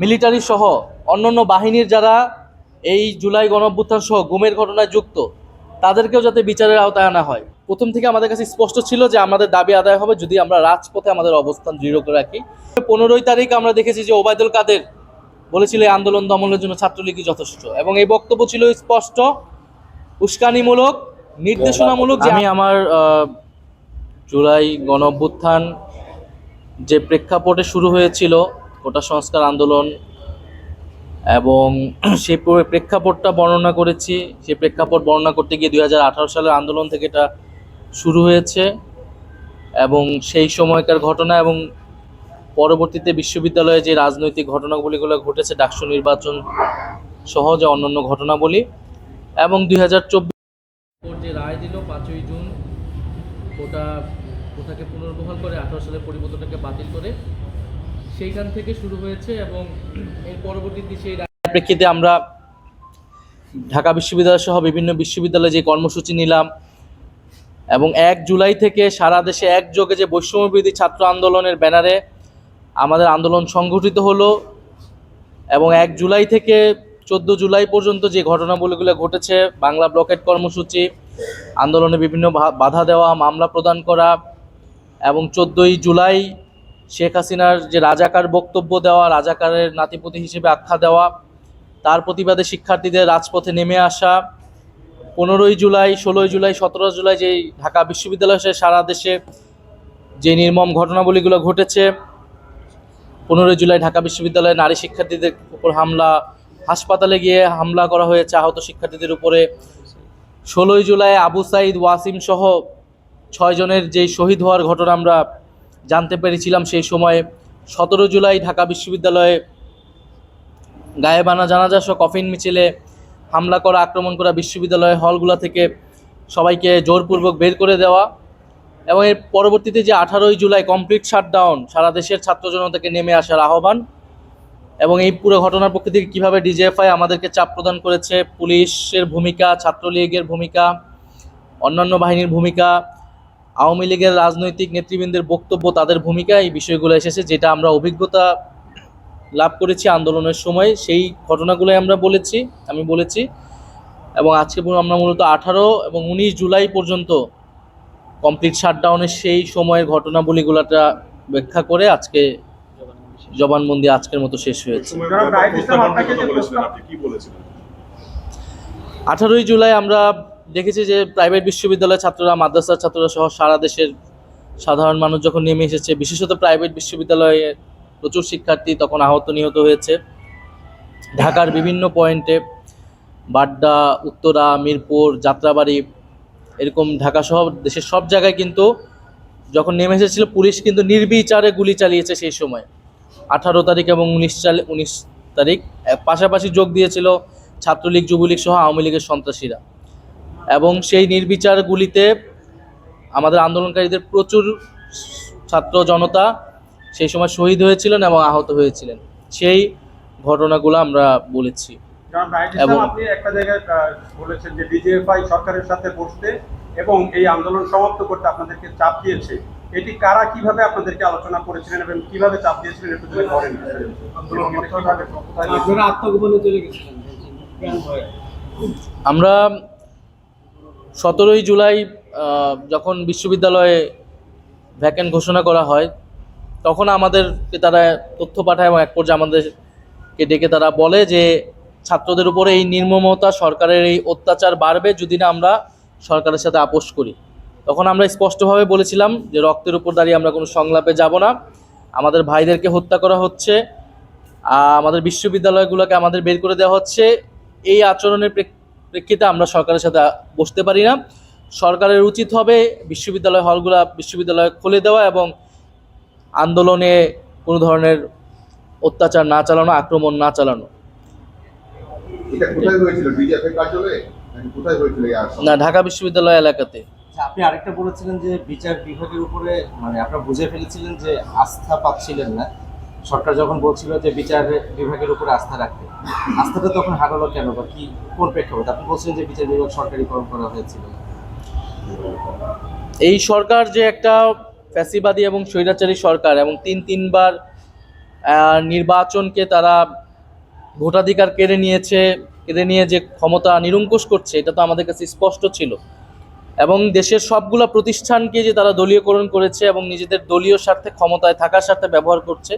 Military সহ অন্যান্য বাহিনীর যারা এই জুলাই গণঅভ্যুত্থান সহ গুমের ঘটনায় যুক্ত তাদেরকেও যাতে বিচারের আওতায় আনা হয়। প্রথম থেকে আমাদের কাছে স্পষ্ট ছিল যে আমাদের দাবি আদায় হবে যদি আমরা রাজপথে আমাদের অবস্থান দৃঢ় করে রাখি। পনেরোই তারিখ আমরা দেখেছি যে ওবায়দুল কাদের বলেছিল এই আন্দোলন দমনের জন্য ছাত্রলীগই যথেষ্ট। এবং এই বক্তব্য ছিল স্পষ্ট উস্কানিমূলক নির্দেশনামূলক যে আমি আমার জুলাই গণ অভ্যুত্থান যে প্রেক্ষাপটে শুরু হয়েছিল কোটা সংস্কার আন্দোলন এবং সেই প্রেক্ষাপটটা বর্ণনা করেছি। সেই প্রেক্ষাপট বর্ণনা করতে গিয়ে দুই হাজার আঠারো সালের আন্দোলন থেকে এটা শুরু হয়েছে এবং সেই সময়কার ঘটনা এবং পরবর্তীতে বিশ্ববিদ্যালয়ে যে রাজনৈতিক ঘটনাগুলিগুলো ঘটেছে, ডাকসু নির্বাচন সহ যে অন্যান্য ঘটনাবলী এবং দুই হাজার চব্বিশ যে রায় দিল পাঁচই জুন ওটা ওটাকে পুনর্বহাল করে আঠারো সালের পরিবর্তনটাকে বাতিল করে সেইখান থেকে শুরু হয়েছে এবং এর পরবর্তীতে সেই প্রেক্ষিতে আমরা ঢাকা বিশ্ববিদ্যালয় সহ বিভিন্ন বিশ্ববিদ্যালয়ে যে কর্মসূচি নিলাম এবং এক জুলাই থেকে সারা দেশে একযোগে যে বৈষম্যবিরোধী ছাত্র আন্দোলনের ব্যানারে আমাদের আন্দোলন সংগঠিত হলো এবং এক জুলাই থেকে চোদ্দ জুলাই পর্যন্ত যে ঘটনাবলীগুলো ঘটেছে, বাংলা ব্লকেট কর্মসূচি, আন্দোলনে বিভিন্ন বাধা দেওয়া, মামলা প্রদান করা এবং চোদ্দোই জুলাই শেখ হাসিনার যে রাজাকার বক্তব্য দেওয়া, রাজাকারের নাতিপতি হিসেবে আখ্যা দেওয়া, তার প্রতিবাদে শিক্ষার্থীদের রাজপথে নেমে আসা, পনেরোই জুলাই, ষোলোই জুলাই সতেরো জুলাই যেই ঢাকা বিশ্ববিদ্যালয় সহ সারা দেশে যে নির্মম ঘটনাবলীগুলো ঘটেছে, পনেরোই জুলাই ঢাকা বিশ্ববিদ্যালয়ে নারী শিক্ষার্থীদের উপর হামলা, হাসপাতালে গিয়ে হামলা করা হয়েছে আহত শিক্ষার্থীদের উপরে, ষোলোই জুলাই আবু সাইদ ওয়াসিম সহ ছয়জনের যেই শহীদ হওয়ার ঘটনা আমরা জানতে পেরেছিলাম সেই সময়ে সতেরো জুলাই ঢাকা বিশ্ববিদ্যালয়ে গায়েবানা জানাজা সহ কফিন মিছিলে হামলা করা, আক্রমণ করা বিশ্ববিদ্যালয়ের হলগুলো থেকে সবাইকে জোরপূর্বক বের করে দেওয়া এবং এর পরবর্তীতে যে আঠারোই জুলাই কমপ্লিট শাটডাউন সারা দেশের ছাত্র জনতাকে নেমে আসার আহ্বান এবং এই পুরো ঘটনার পক্ষ থেকে কীভাবে ডিজিএফআই আমাদেরকে চাপ প্রদান করেছে, পুলিশের ভূমিকা, ছাত্রলীগের ভূমিকা, অন্যান্য বাহিনীর ভূমিকা আওয়ামী লীগের রাজনৈতিক নেতৃবৃন্দের বক্তব্য তাদের ভূমিকা এই বিষয়গুলো এসেছে যেটা আমরা অভিজ্ঞতা লাভ করেছি আন্দোলনের সময়। সেই ঘটনাগুলোই আমরা বলেছি আমি বলেছি। এবং আজকে আমরা মূলত আঠারো এবং উনিশ জুলাই পর্যন্ত কমপ্লিট শাটডাউনের সেই সময়ের ঘটনাবলীগুলোটা ব্যাখ্যা করে আজকে জবানবন্দি আজকের মতো শেষ হয়েছে। আঠারোই জুলাই আমরা দেখেছি যে প্রাইভেট বিশ্ববিদ্যালয়ের ছাত্ররা, মাদ্রাসার ছাত্ররা সহ সারা দেশের সাধারণ মানুষ যখন নেমে এসেছে, বিশেষত প্রাইভেট বিশ্ববিদ্যালয়ে প্রচুর শিক্ষার্থী তখন আহত নিহত হয়েছে। ঢাকার বিভিন্ন পয়েন্টে বাড্ডা, উত্তরা, মিরপুর, যাত্রাবাড়ি, এরকম ঢাকা সহ দেশের সব জায়গায় কিন্তু যখন নেমে এসেছিল, পুলিশ কিন্তু নির্বিচারে গুলি চালিয়েছে সেই সময়। আঠারো তারিখ এবং উনিশ চাল, উনিশ তারিখ, পাশাপাশি যোগ দিয়েছিল ছাত্রলীগ, যুবলীগ সহ আওয়ামী লীগের সন্ত্রাসীরা। এবং সেই নির্বিচার গুলিতে আমাদের আন্দোলনকারীদের প্রচুর ছাত্র জনতা সেই সময় শহীদ হয়েছিলেন এবং আহত হয়েছিলেন। সেই ঘটনাগুলো আমরা বলেছি। এবং- আপনি একটা জায়গায় বলেছেন যে ডিজিএফআই সরকারের সাথে বসতে এবং এই আন্দোলন সমাপ্ত করতে আপনাদেরকে চাপ দিয়েছে। এটি কারা কীভাবে আপনাদেরকে আলোচনা করেছিলেন এবং কীভাবে চাপ দিয়েছিলেন একটু যদি গেছিলেন। আমরা সতেরোই জুলাই যখন বিশ্ববিদ্যালয়ে ভ্যাকেন্ট ঘোষণা করা হয়, তখন আমাদেরকে তারা তথ্য পাঠায় এবং এক পর্যায়ে আমাদেরকে ডেকে তারা বলে যে, ছাত্রদের উপরে এই নির্মমতা সরকারের এই অত্যাচার বাড়বে যদি না আমরা সরকারের সাথে আপোষ করি। তখন আমরা স্পষ্টভাবে বলেছিলাম যে, রক্তের উপর দাঁড়িয়ে আমরা কোনো সংলাপে যাব না। আমাদের ভাইদেরকে হত্যা করা হচ্ছে। আমাদের বিশ্ববিদ্যালয়গুলোকে আমাদের বের করে দেওয়া হচ্ছে। এই আচরণের প্রেক্ষিতে আমরা সরকারের সাথে বসতে পারি না। সরকারের উচিত হবে বিশ্ববিদ্যালয় হলগুলা বিশ্ববিদ্যালয় খুলে দেওয়া এবং আন্দোলনে কোনো ধরনের অত্যাচার না চালানো আক্রমণ না চালানো? না ঢাকা বিশ্ববিদ্যালয় এলাকাতে। আচ্ছা, আপনি আরেকটা বলেছিলেন যে বিচার বিভাগের উপরে মানে আপনারা বুঝে ফেলেছিলেন যে আস্থা পাচ্ছিলেন না। সরকার যখন বলছিল যে বিচার বিভাগের উপরে আস্থা রাখতে, আস্থাটা তখন হারালো কেন বা কি, কোন প্রেক্ষাপট? আপনি বলছেন যে বিচার বিভাগ সরকারিকরণ করা হয়েছিল। এই সরকার যে একটা ফ্যাসিবাদী এবং স্বৈরাচারী সরকার এবং তিন তিনবার নির্বাচনকে তারা ভোটাধিকার কেড়ে নিয়েছে, কেড়ে নিয়ে যে ক্ষমতা নিরঙ্কুশ করছে, এটা তো আমাদের কাছে স্পষ্ট ছিল। এবং দেশের সবগুলা প্রতিষ্ঠানকে যে তারা দলীয়করণ করেছে এবং নিজেদের দলীয় স্বার্থে ক্ষমতায় থাকার স্বার্থে ব্যবহার করছে,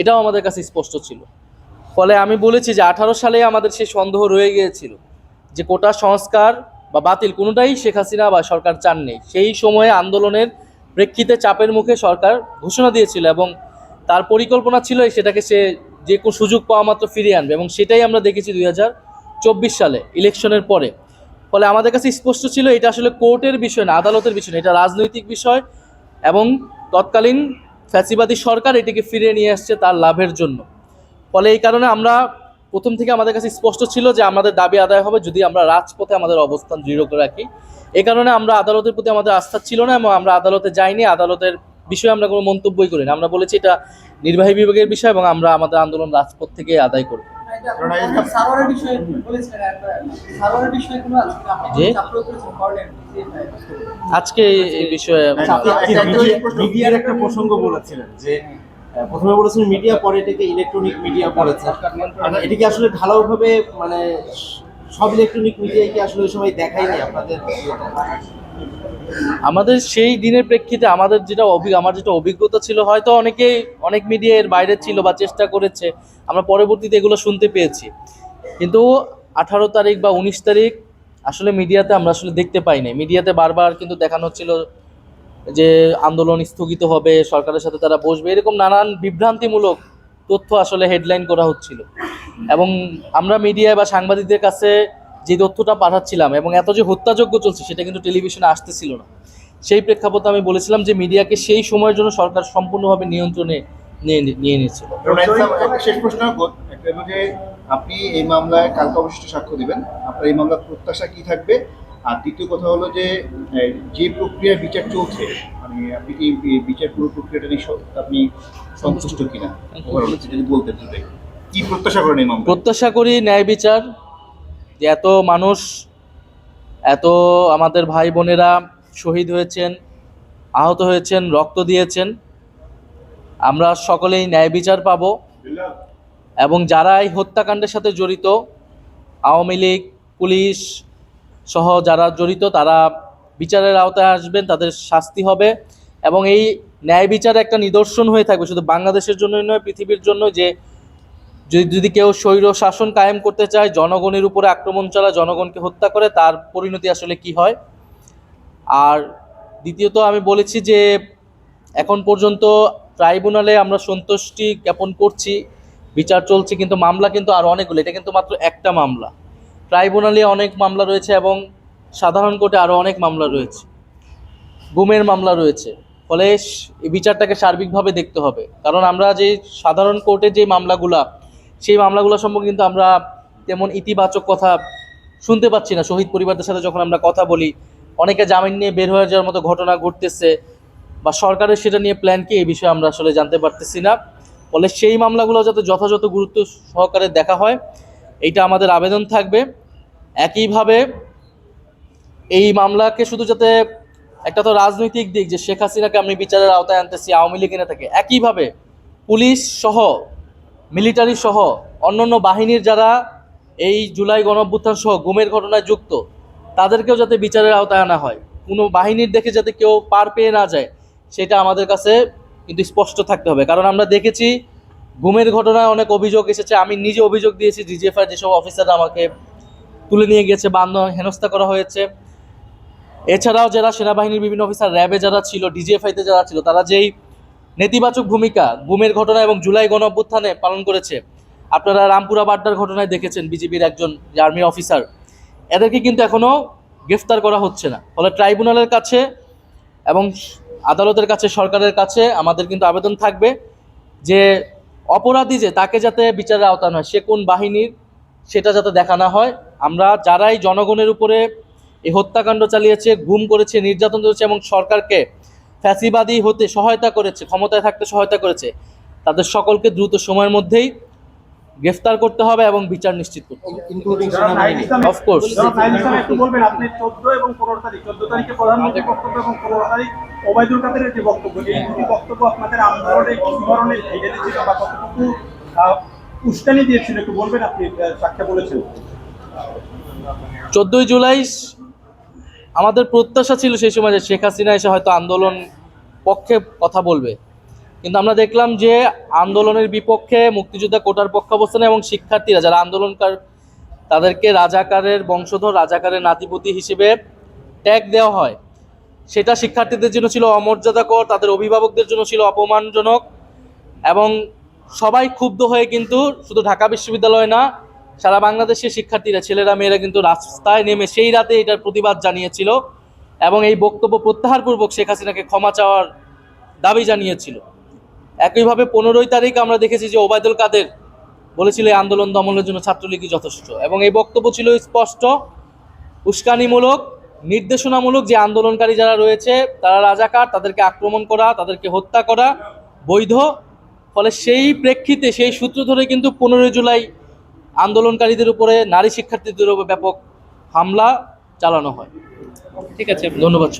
এটাও আমাদের কাছে স্পষ্ট ছিল। ফলে আমি বলেছি যে আঠারো সালে আমাদের সেই সন্দেহ রয়ে গিয়েছিল যে কোটা সংস্কার বা বাতিল কোনোটাই শেখ হাসিনা বা সরকার চাননি। সেই সময়ে আন্দোলনের প্রেক্ষিতে চাপের মুখে সরকার ঘোষণা দিয়েছিল এবং তার পরিকল্পনা ছিল সেটাকে সে যে কোনো সুযোগ পাওয়া মাত্র ফিরিয়ে আনবে এবং সেটাই আমরা দেখেছি দুই হাজার চব্বিশ সালে ইলেকশনের পরে। ফলে আমাদের কাছে স্পষ্ট ছিল এটা আসলে কোর্টের বিষয় না, আদালতের বিষয় না, এটা রাজনৈতিক বিষয় এবং তৎকালীন ফ্যাসিবাদী সরকার এটিকে ফিরিয়ে নিয়ে আসছে তার লাভের জন্য। ফলে এই কারণে আমরা প্রথম থেকে আমাদের কাছে স্পষ্ট ছিল যে আমাদের দাবি আদায় হবে যদি আমরা রাজপথে আমাদের অবস্থান দৃঢ় করে রাখি। এই কারণে আমরা আদালতের প্রতি আমাদের আস্থা ছিল না এবং আমরা আদালতে যাইনি, আদালতের বিষয়ে আমরা কোনো মন্তব্যই করি না আমরা বলেছি এটা নির্বাহী বিভাগের বিষয় এবং আমরা আমাদের আন্দোলন রাজপথ থেকে আদায় করব। আজকে এই বিষয়ে মিডিয়ার একটা প্রসঙ্গ বলেছিলেন যে প্রথমে বলেছিলেন মিডিয়া পরে এটাকে ইলেকট্রনিক মিডিয়া করেছে এটা কি আসলে ঢালাওভাবে মানে সব ইলেকট্রনিক মিডিয়ায় কি আসলে ওই সময় দেখায়নি আপনাদের? আমাদের সেই দিনের প্রেক্ষিতে আমাদের যেটা অভিজ্ঞ আমার যেটা অভিজ্ঞতা ছিল, হয়তো অনেকেই, অনেক মিডিয়া এর বাইরে ছিল বা চেষ্টা করেছে, আমরা পরবর্তীতে এগুলো শুনতে পেয়েছি। কিন্তু আঠারো তারিখ বা উনিশ তারিখ আসলে মিডিয়াতে আমরা আসলে দেখতে পাই নাই। মিডিয়াতে বারবার কিন্তু দেখানো হচ্ছিল যে আন্দোলন স্থগিত হবে, সরকারের সাথে তারা বসবে, এরকম নানান বিভ্রান্তিমূলক তথ্য আসলে হেডলাইন করা হচ্ছিল। এবং আমরা মিডিয়া বা সাংবাদিকদের কাছে যে তথ্যটা পাঠাচ্ছিলাম এবং এত যে হত্যাযোগ্য চলছে সেটা কিন্তু টেলিভিশনে আসতেছিল না। সেই প্রেক্ষাপটে আমি বলেছিলাম যে মিডিয়াকে সেই সময়ের জন্য সরকার সম্পূর্ণভাবে নিয়ন্ত্রণে নিয়ে নিয়ে নিয়েছিল। শেষ প্রশ্ন যে আপনি এই মামলায় কালকে অবশিষ্ট সাক্ষ্য দেবেন। আপনার এই মামলার প্রত্যাশা কি থাকবে? আর দ্বিতীয় কথা হলো যে যে প্রক্রিয়ার বিচার চলছে মানে আপনি কি বিচার পুরো প্রক্রিয়াটা নিয়ে আপনি সন্তুষ্ট কিনা? বলতেন কি প্রত্যাশা করেন এই মামলা প্রত্যাশা করি ন্যায় বিচার যে এত মানুষ, এত আমাদের ভাই বোনেরা শহীদ হয়েছেন, আহত হয়েছেন, রক্ত দিয়েছেন। আমরা সকলেই ন্যায় বিচার পাবো। এবং যারা এই হত্যাকাণ্ডের সাথে জড়িত, আওয়ামী লীগ, পুলিশ সহ যারা জড়িত, তারা বিচারের আওতায় আসবেন, তাদের শাস্তি হবে। এবং এই ন্যায় বিচার একটা নিদর্শন হয়ে থাকবে। শুধু বাংলাদেশের জন্যই নয়, পৃথিবীর জন্য যে যদি যদি কেউ স্বৈর শাসন কায়েম করতে চায়, জনগণের উপরে আক্রমণ চালায় জনগণকে হত্যা করে, তার পরিণতি আসলে কি হয়? আর দ্বিতীয়ত আমি বলেছি যে, এখন পর্যন্ত ট্রাইব্যুনালে আমরা সন্তুষ্টি জ্ঞাপন করছি, বিচার চলছে, কিন্তু মামলা কিন্তু আর অনেকগুলো, এটা কিন্তু মাত্র একটা মামলা। ট্রাইব্যুনালে অনেক মামলা রয়েছে এবং সাধারণ কোর্টে আরও অনেক মামলা রয়েছে। গুমের মামলা রয়েছে, ফলে বিচারটাকে সার্বিকভাবে দেখতে হবে। কারণ আমরা যে সাধারণ কোর্টে যে মামলাগুলা সেই মামলাগুলো সম্পর্কে কিন্তু আমরা তেমন ইতিবাচক কথা শুনতে পাচ্ছি না। শহীদ পরিবারদের সাথে যখন আমরা কথা বলি, অনেকে জামিন নিয়ে বের হয়ে যাওয়ার মতো ঘটনা ঘটতেছে বা সরকারের সেটা নিয়ে প্ল্যান কি এই বিষয়ে আমরা আসলে জানতে পারতেছি না। ফলে সেই মামলাগুলো যাতে যথাযথ গুরুত্ব সহকারে দেখা হয়, এইটা আমাদের আবেদন থাকবে। একইভাবে এই মামলাকে শুধু যাতে একটা তো রাজনৈতিক দিক যে শেখ হাসিনাকে আমি বিচারের আওতায় আনতেছি, আওয়ামী লীগ এনে থাকে, একইভাবে পুলিশ সহ মিলিটারি সহ অন্যান্য বাহিনীর যারা এই জুলাই গণঅভ্যুত্থান সহ গুমের ঘটনায় যুক্ত, তাদেরকেও যাতে বিচারের আওতায় আনা হয়। কোনো বাহিনীর দেখে যাতে কেউ পার পেয়ে না যায়, সেটা আমাদের কাছে কিন্তু স্পষ্ট থাকতে হবে। কারণ আমরা দেখেছি গুমের ঘটনায় অনেক অভিযোগ এসেছে। আমি নিজে অভিযোগ দিয়েছি, ডিজিএফআই যেসব অফিসাররা আমাকে তুলে নিয়ে গেছে বা আন্দোলন হেনস্থা করা হয়েছে। এছাড়াও যারা সেনাবাহিনীর বিভিন্ন অফিসার, র্যাবে যারা ছিল, ডিজিএফআইতে যারা ছিল, তারা যেই নেতিবাচক ভূমিকা গুমের ঘটনা এবং জুলাই গণ অভ্যুত্থানে পালন করেছে। আপনারা রামপুরা বাড্ডার ঘটনায় দেখেছেন বিজেপির একজন আর্মি অফিসার। এদেরকে কিন্তু এখনও গ্রেফতার করা হচ্ছে না। ফলে ট্রাইব্যুনালের কাছে এবং আদালতের কাছে, সরকারের কাছে আমাদের কিন্তু আবেদন থাকবে যে অপরাধী যে, তাকে যাতে বিচারের আওতায় নয় সে কোন বাহিনীর, সেটা যাতে দেখা না হয়। আমরা যারাই জনগণের উপরে এই হত্যাকাণ্ড চালিয়েছে, গুম করেছে, নির্যাতন করেছে এবং সরকারকে ফ্যাসিবাদী হতে সহায়তা করেছে ক্ষমতায় থাকতে সহায়তা করেছে তাদের সকলকে দ্রুত সময়ের মধ্যেই গ্রেফতার করতে হবে এবং বিচার নিশ্চিত করতে হবে। ইনক্লুডিং সেনাবাহিনী। ইসলাম- Of course. জনাব নাহিদ ইসলাম একটু বলবেন আপনি চোদ্দ এবং পনেরো তারিখ চোদ্দ তারিখে প্রধানমন্ত্রীর বক্তব্য এবং পনেরো তারিখ ওবায়দুল কাদেরের যে বক্তব্য এই দুটি বক্তব্য আপনাদের আন্দোলনে কি ধরনের ভিড়ে ছিল বা কতটুকু উস্কানি দিয়েছিল একটু বলবেন আপনি বলেছেন। চোদ্দোই জুলাই আমাদের প্রত্যাশা ছিল সেই সময় যে শেখ হাসিনা এসে হয়তো আন্দোলন পক্ষে কথা বলবে। কিন্তু আমরা দেখলাম যে আন্দোলনের বিপক্ষে মুক্তিযোদ্ধা কোটার পক্ষাবস্থানে এবং শিক্ষার্থীরা যারা আন্দোলনকার, তাদেরকে রাজাকারের বংশধর, রাজাকারের নাতিপতি হিসেবে ট্যাগ দেওয়া হয়। সেটা শিক্ষার্থীদের জন্য ছিল অমর্যাদাকর, তাদের অভিভাবকদের জন্য ছিল অপমানজনক এবং সবাই ক্ষুব্ধ হয়ে কিন্তু শুধু ঢাকা বিশ্ববিদ্যালয় না সারা বাংলাদেশের শিক্ষার্থীরা, ছেলেরা, মেয়েরা কিন্তু রাস্তায় নেমে সেই রাতে এটার প্রতিবাদ জানিয়েছিল এবং এই বক্তব্য প্রত্যাহারপূর্বক শেখ হাসিনাকে ক্ষমা চাওয়ার দাবি জানিয়েছিল। একইভাবে পনেরোই তারিখ আমরা দেখেছি যে ওবায়দুল কাদের বলেছিল, এই আন্দোলন দমনের জন্য ছাত্রলীগই যথেষ্ট। এবং এই বক্তব্য ছিল স্পষ্ট, উস্কানিমূলক, নির্দেশনামূলক যে আন্দোলনকারী যারা রয়েছে, তারা রাজাকার, তাদেরকে আক্রমণ করা, তাদেরকে হত্যা করা বৈধ। ফলে সেই প্রেক্ষিতে, সেই সূত্র ধরে কিন্তু পনেরোই জুলাই আন্দোলনকারীদের উপরে নারী শিক্ষার্থীদের উপর ব্যাপক হামলা চালানো হয়। ঠিক আছে ধন্যবাদ